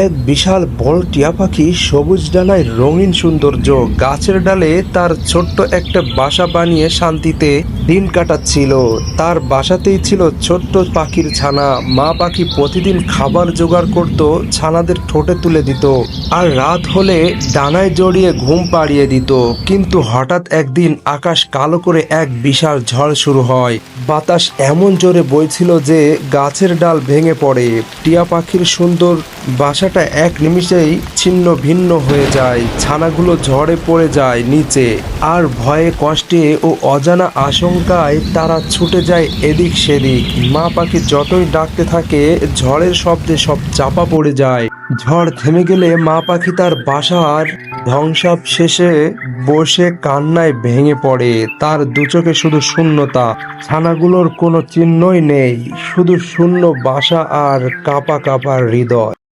এক বিশাল বড় টিয়া পাখি সবুজ ডানায় রঙিন সৌন্দর্য। গাছের ডালে তার ছোট্ট একটা বাসা বানিয়ে শান্তিতে দিন কাটাচ্ছিল। তার বাসাতেই ছিল ছোট্ট পাখির ছানা। মা পাখি প্রতিদিন খাবার জোগাড় করত, ছানাদের ঠোঁটে তুলে দিত আর রাত হলে ডানায় জড়িয়ে ঘুম পাড়িয়ে দিত। কিন্তু হঠাৎ একদিন আকাশ কালো করে এক বিশাল ঝড় শুরু হয়। বাতাস এমন জোরে বইছিল যে গাছের ডাল ভেঙে পড়ে। টিয়া পাখির সুন্দর বাসাটা এক নিমিষেই ছিন্ন ভিন্ন হয়ে যায়। ছানাগুলো ঝড়ে পড়ে যায় নিচে আর ভয়ে কষ্টে ও অজানা আশঙ্কায় তারা ছুটে যায় এদিক সেদিক। মা পাখি যতই ডাকতে থাকে, ঝড়ের শব্দে সব চাপা পড়ে যায়। ঝড় থেমে গেলে মা পাখি তার বাসার ধ্বংসাব শেষে বসে কান্নায় ভেঙে পড়ে। তার দু চোখে শুধু শূন্যতা। ছানাগুলোর কোনো চিহ্নই নেই, শুধু শূন্য বাসা আর কাপা কাপা হৃদয়।